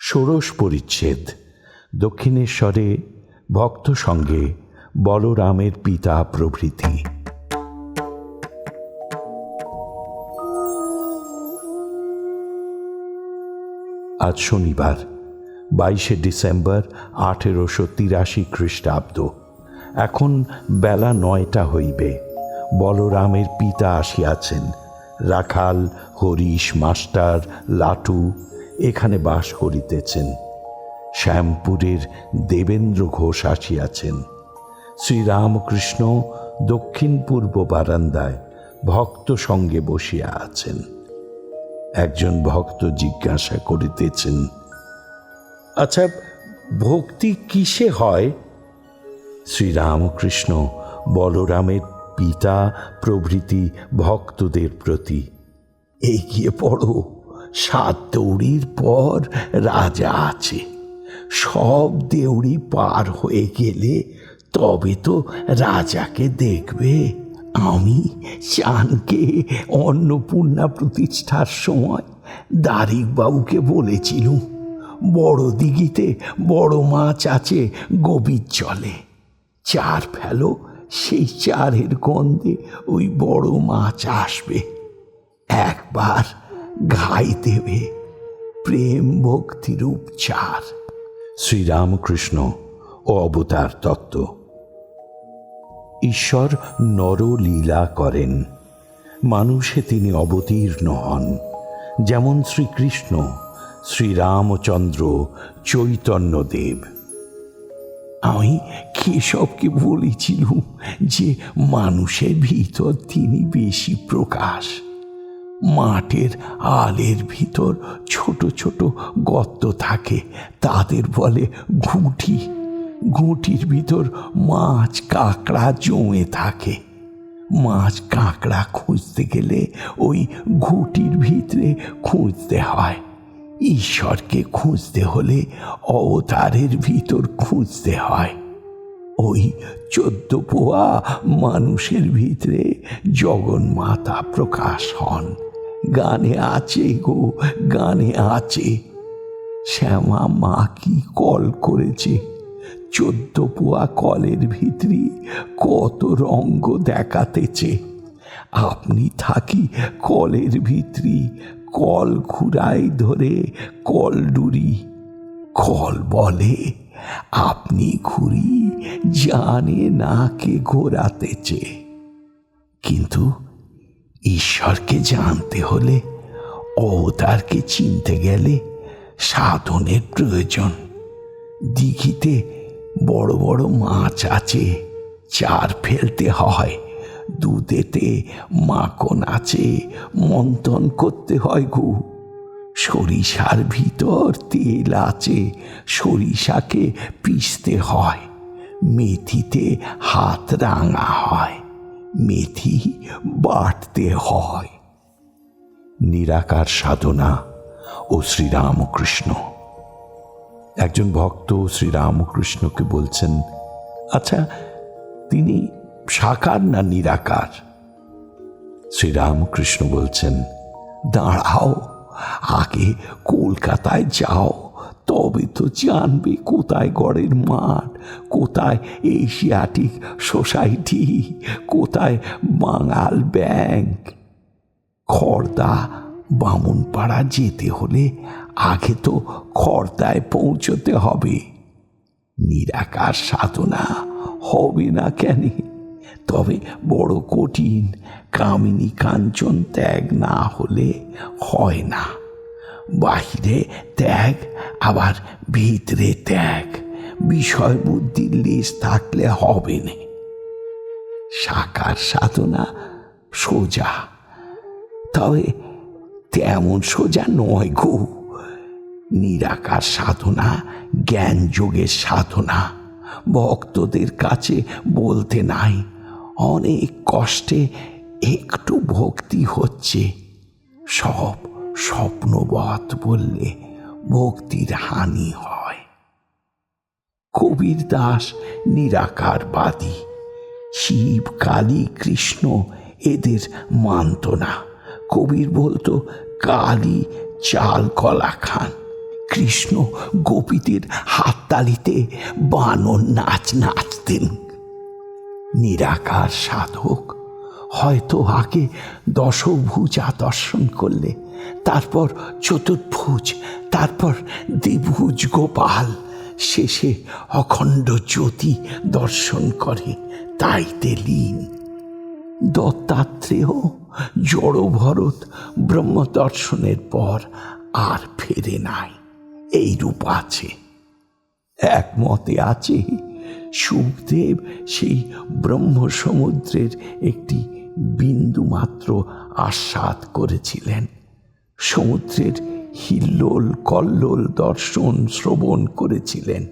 ষোড়শ পরিচ্ছেদ। দক্ষিণেশ্বরে ভক্ত সঙ্গে বলরামের পিতা প্রভৃতি। আজ শনিবার। বাইশে ডিসেম্বর আঠেরোশো তিরাশি খ্রিস্টাব্দ। এখন বেলা নয়টা হইবে। বলরামের পিতা আসিয়াছেন। রাখাল, হরিশ, মাস্টার, লাটু এখানে বাস করিতেছেন। শ্যামপুরের দেবেন্দ্র ঘোষ আসিয়াছেন। শ্রীরামকৃষ্ণ দক্ষিণ পূর্ব বারান্দায় ভক্ত সঙ্গে বসিয়া আছেন। একজন ভক্ত জিজ্ঞাসা করিতেছেন আচ্ছা ভক্তি কিসে হয়? শ্রীরামকৃষ্ণ বলরামের পিতা প্রভৃতি ভক্তদের প্রতি। এগিয়ে পড়ো, সাত দৌড়ির পর রাজা আছে। সব দেউড়ি পার হয়ে গেলে তবে তো রাজাকে দেখবে। আমি চানকে অন্নপূর্ণা প্রতিষ্ঠার সময় দারিকবাবুকে বলেছিলুম বড় দিঘিতে বড় মাছ আছে গভীর জলে। চার ফেলো সেই চারের গন্ধে ওই বড় মাছ আসবে। একবার ঘাই দেবে প্রেম ভক্তিরূপ চার। শ্রীরামকৃষ্ণ ও অবতার তত্ত্ব। ঈশ্বর নরলীলা করেন। মানুষে তিনি অবতীর্ণ হন। যেমন শ্রীকৃষ্ণ শ্রীরামচন্দ্র চৈতন্যদেব। আমি কেশবকে বলেছিলুম যে মানুষের ভিতর তিনি বেশি প্রকাশ। মাঠের আলের ভিতর ছোট ছোট গর্ত থাকে, তাদের বলে ঘুঁটি। ঘুঁটির ভিতর মাছ কাঁকড়া জমে থাকে। মাছ কাঁকড়া খুঁজতে গেলে ওই ঘুঁটির ভিতরে খুঁজতে হয়। ঈশ্বরকে খুঁজতে হলে অবতারের ভিতর খুঁজতে হয়। ওই চোদ্দ পোয়া মানুষের ভিতরে জগন্মাতা প্রকাশ হন। গানে আছে গো, গানে আছে। শ্যামা মা কি কল করেছে? চোদ্দ পোয়া কলের ভিতরি কত রঙ্গ দেখাতেছে। আপনি থাকি কলের ভিতরি কল ঘুরাই ধরে কল ডুরি। কল বলে, আপনি ঘুরি জানে না কে ঘোরাতেছে কিন্তু ঈশ্বরকে জানতে হলে অবতারকে চিনতে গেলে সাধনের প্রয়োজন। দিঘিতে বড় বড় মাছ আছে, চার ফেলতে হয়। দুধেতে মাখন আছে, মন্থন করতে হয় গু। সরিষার ভিতর তেল আছে, সরিষাকে পিষতে হয়। মেথিতে হাত রাঙা হয়, মেথি বাটতে হয়। নিরাকার সাধনা ও শ্রীরামকৃষ্ণ। একজন ভক্ত শ্রীরামকৃষ্ণকে বলছেন আচ্ছা তিনি সাকার না নিরাকার? শ্রীরামকৃষ্ণ বলছেন, দাঁড়াও, আগে কলকাতায় যাও, তবে তো জানবে কোথায় গড়ের মাঠ, কোথায় এশিয়াটিক সোসাইটি, কোথায় বাঙাল ব্যাংক। খর্দা বামুনপাড়া যেতে হলে আগে তো খর্দায় পৌঁছতে হবে। নিরাকার সাধনা হবে না কেন? তবে বড় কঠিন। কামিনী কাঞ্চন ত্যাগ না হলে হয় না। বাহিরে ত্যাগ, আবার ভিতরে ত্যাগ। বিষয় বুদ্ধির লেস থাকলে হবে না। সাকার সাধনা সোজা। তবে তেমন সোজা নয় গো। নিরাকার সাধনা জ্ঞান যোগের সাধনা। ভক্তদের কাছে বলতে নাই অনেক কষ্টে একটু ভক্তি হচ্ছে। সব স্বপ্নবৎ বললে ভক্তির হানি হয়। কবির দাস নিরাকারবাদী শিব, কালী, কৃষ্ণ এদের মানত না। কবির বলতো, কালী চাল, কলা খান। কৃষ্ণ গোপীদের হাততালিতে বানর নাচ নাচতেন। নিরাকার সাধক। হয়তো আগে দশভুজা দর্শন করলে, তারপর চতুর্ভুজ, তারপর দ্বিভুজ গোপাল। শেষে অখণ্ড জ্যোতি দর্শন করে তাইতে লীন। দত্তাত্রেয় জড় ভরত ব্রহ্ম দর্শনের পর আর ফেরে নাই। এই রূপ আছে। একমতে আছে সুখদেব সেই ব্রহ্ম সমুদ্রের একটি বিন্দু মাত্র আস্বাদ করেছিলেন। সমুদ্রের হিল্লোল কল্লোল দর্শন শ্রবণ করেছিলেন,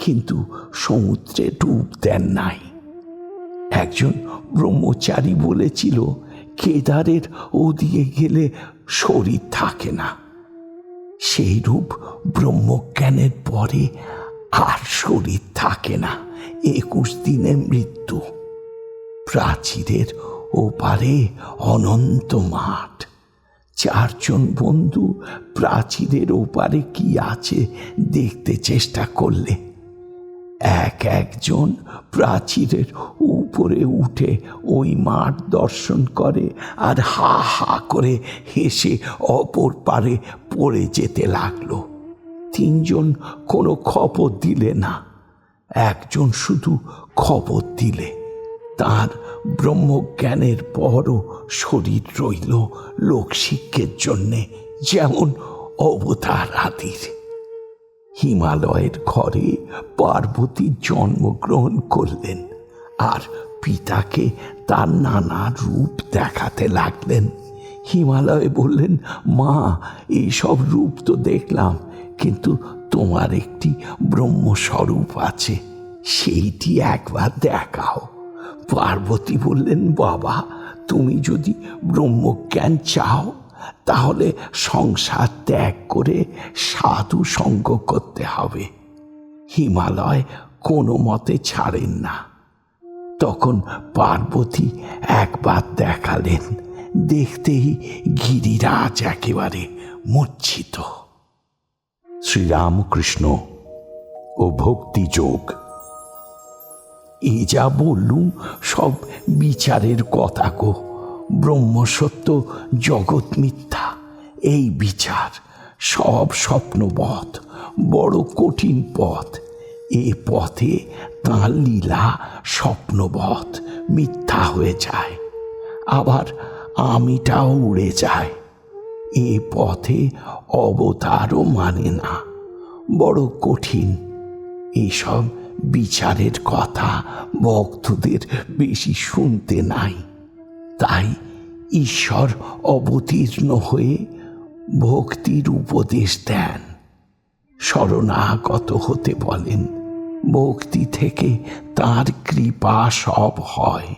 কিন্তু সমুদ্রে ডুব দেন নাই। একজন ব্রহ্মচারী বলেছিল, কেদারের ওদিকে গেলে শরীর থাকে না। সেই রূপ ব্রহ্মজ্ঞানের পরে আর শরীর থাকে না। একুশ দিনে মৃত্যু। প্রাচীরের ওপারে অনন্ত মাঠ। চারজন বন্ধু প্রাচীরের ওপারে কি আছে দেখতে চেষ্টা করলে। এক একজন প্রাচীরের উপরে উঠে ওই মাঠ দর্শন করে আর হা হা করে হেসে অপর পারে পড়ে যেতে লাগল। তিনজন কোনো খবর দিলে না। একজন শুধু খবর দিলে। তার ব্রহ্মজ্ঞানের পরও শরীর রইল লোকশিক্ষের জন্যে, যেমন অবতার আদির। হিমালয়ের ঘরে পার্বতী জন্মগ্রহণ করলেন আর পিতাকে তার নানা রূপ দেখাতে লাগলেন। হিমালয়ে বললেন, মা এইসব রূপ তো দেখলাম কিন্তু তোমার একটি ব্রহ্মস্বরূপ আছে। সেইটি একবার দেখাও। পার্বতী বললেন, বাবা, তুমি যদি ব্রহ্মজ্ঞান চাও, তাহলে সংসার ত্যাগ করে সাধু সঙ্গ করতে হবে। হিমালয় কোনো মতে ছাড়েন না। তখন পার্বতী একবার দেখালেন। দেখতেই গিরিরাজ একেবারে মূর্ছিত। শ্রীরামকৃষ্ণ ও ভক্তিযোগ এ যা বললুম, সব বিচারের কথা গো ব্রহ্মসত্য জগৎ মিথ্যা, এই বিচার সব স্বপ্নবধ, বড় কঠিন পথ। এ পথে তাঁর লীলা স্বপ্নবধ মিথ্যা হয়ে যায়, আবার আমিটাও উড়ে যায়। এ পথে অবতারও মানে না। বড় কঠিন। এসব বিচারের কথা ভক্তদের বেশি শুনতে নাই। তাই ঈশ্বর অবতীর্ণ হয়ে ভক্তির উপদেশ দেন। শরণাগত হতে বলেন, ভক্তি থেকে তার কৃপা সব হয়,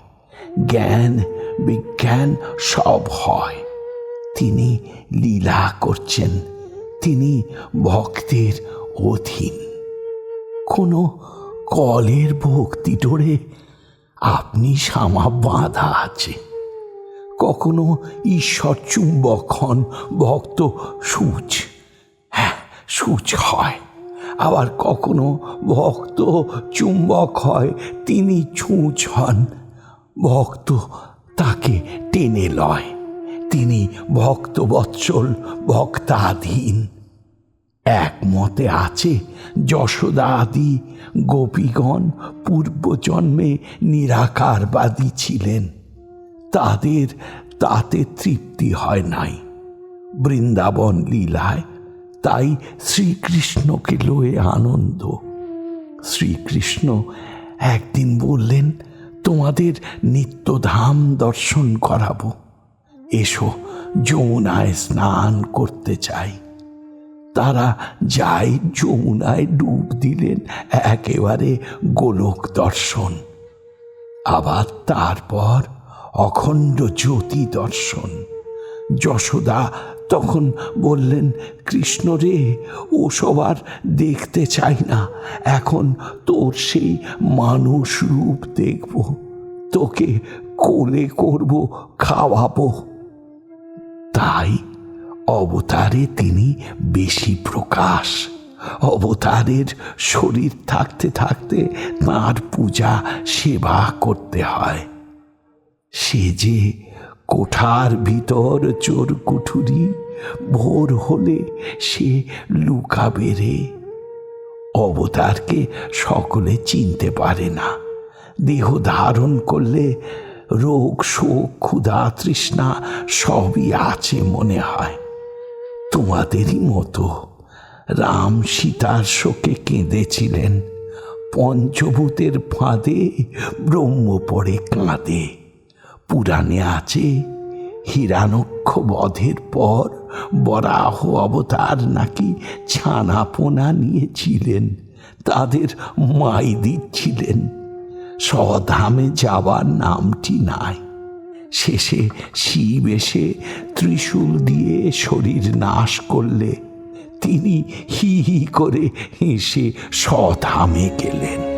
জ্ঞান, বিজ্ঞান সব হয়। তিনি লীলা করছেন। তিনি ভক্তের অধীন। কোনো কলের ভক্তি ডোরে আপনি সামা বাঁধা আছে। কখনো ঈশ্বর চুম্বক হন, ভক্ত সূচ। হ্যাঁ সূচ হয়। আবার কখনো ভক্ত চুম্বক হয়, তিনি ছুঁচ হন। ভক্ত তাকে টেনে লয়। তিনি ভক্তবৎসল ভক্তাধীন। একমতে আছে যশোদা আদি গোপীগণ পূর্বজন্মে নিরাকারবাদী ছিলেন। তাদের তাতে তৃপ্তি হয় নাই। বৃন্দাবন লীলায় তাই শ্রীকৃষ্ণকে লয়ে আনন্দ। শ্রীকৃষ্ণ একদিন বললেন, তোমাদের নিত্যধাম দর্শন করাবো। এসো, যমুনায় স্নান করতে চাই। তারা যাই যমুনায় ডুব দিলেন, একেবারে গোলক দর্শন। আবার তারপর অখণ্ড জ্যোতি দর্শন। যশোদা তখন বললেন, কৃষ্ণ রে ওসব আর দেখতে চাই না, এখন তোর সেই মানুষ রূপ দেখব। তোকে কোলে করব, খাওয়াবো। তাই অবতারে তিনি বেশি প্রকাশ। অবতারের শরীর থাকতে থাকতে তাঁর পূজা, সেবা করতে হয়। সে যে কোঠার ভিতর চোর কুঠুরি ভোর হলে সে লুকাবে রে। অবতারকে সকলে চিনতে পারে না। দেহ ধারণ করলে রোগ, শোক, ক্ষুধা, তৃষ্ণা সবই আছে মনে হয়। তোমাদেরই মতো রাম সীতার শোকে কেঁদেছিলেন, পঞ্চভূতের ফাঁদে ব্রহ্ম পড়ে কাঁদে। পুরাণে আছে, হিরানক্ষ বধের পর বরাহ অবতার নাকি ছানা পোনা নিয়েছিলেন, তাদের মাই দিচ্ছিলেন। স্বধামে যাওয়ার নামটি নাই। শেষে শিব এসে ত্রিশূল দিয়ে শরীর নাশ করলে, তিনি হি হি করে হেসে স্বধামে গেলেন।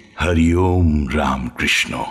हरिओम राम कृष्णो